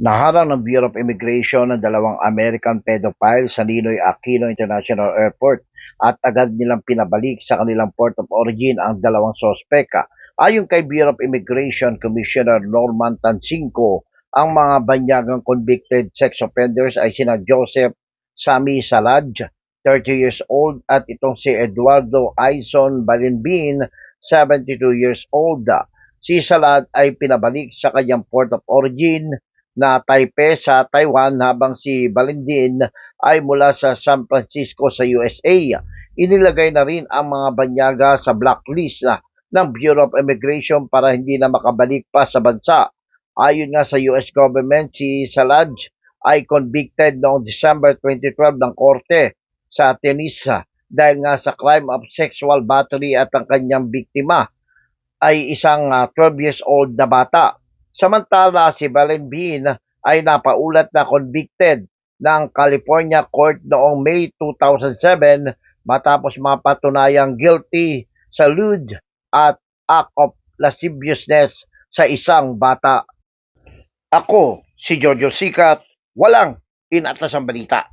Naharang ng Bureau of Immigration ng dalawang American pedophile sa Ninoy Aquino International Airport at agad nilang pinabalik sa kanilang port of origin ang dalawang sospeka. Ayon kay Bureau of Immigration Commissioner Norman Tansinko, ang mga banyagang convicted sex offenders ay sina Joseph Sami Salaj, 30 years old, at itong si Eduardo Aison Balinbin, 72 years old. Si Salad ay pinabalik sa kanyang port of origin na Taipei sa Taiwan habang si Balindin ay mula sa San Francisco sa USA. Inilagay na rin ang mga banyaga sa blacklist na ng Bureau of Immigration para hindi na makabalik pa sa bansa. Ayon nga sa US government, si Salaj ay convicted noong December 2012 ng korte sa Tenisa dahil nga sa crime of sexual battery at ang kanyang biktima ay isang ah, 12 years old na bata. Samantala, si Valenbin ay napaulat na convicted ng California Court noong May 2007 matapos mapatunayang guilty sa lewd at act of lasciviousness sa isang bata. Ako, si Jojo Sikat, walang inatasang balita.